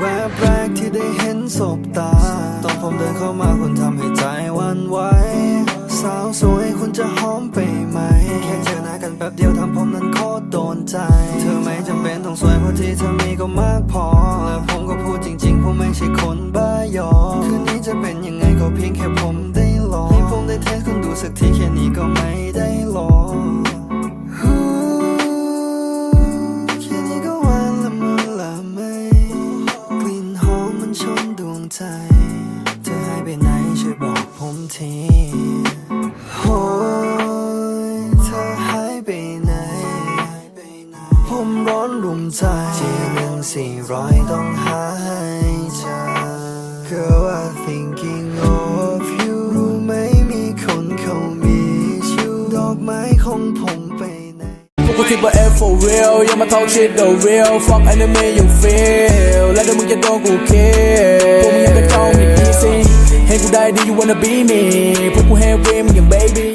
แวบแรกที่ได้เห็นศพตา ตอนผมเดินเข้ามาคุณทำให้ใจวันไหวสาวสวยคุณจะหอมไปไหม แค่เจอหน้ากันแป๊บเดียวทำผมนั้นโคตรโดนใจ เธอไม่จำเป็นต้องสวยเพราะที่เธอมีก็มากพอ และผมก็พูดจริงๆ ผมไม่ใช่คนบ้ายอ คืนนี้จะเป็นยังไงก็เพียงแค่ผมได้ลองให้ผมได้เทสคุณดูสักทีแค่นี้ก็ไม่ได้ลอง ชนดวงใจ เธอหายไปไหนช่วยบอกผมทีโอ้ยเธอหายไปไหน ผมร้อนรุมใจทีหนึ่งสี่ร้อยต้องหายใจ Girl I'm thinking พวกกูคิดว่า F for real อย่ามา talk shit the real fuck enemy you feel แล้วเดี๋ยวมึงจะโดนกูคิดพวกมึงยังกระจองอย่าง easy ให้กูได้ดี you wanna be me พวกกู heavy มึงอย่าง baby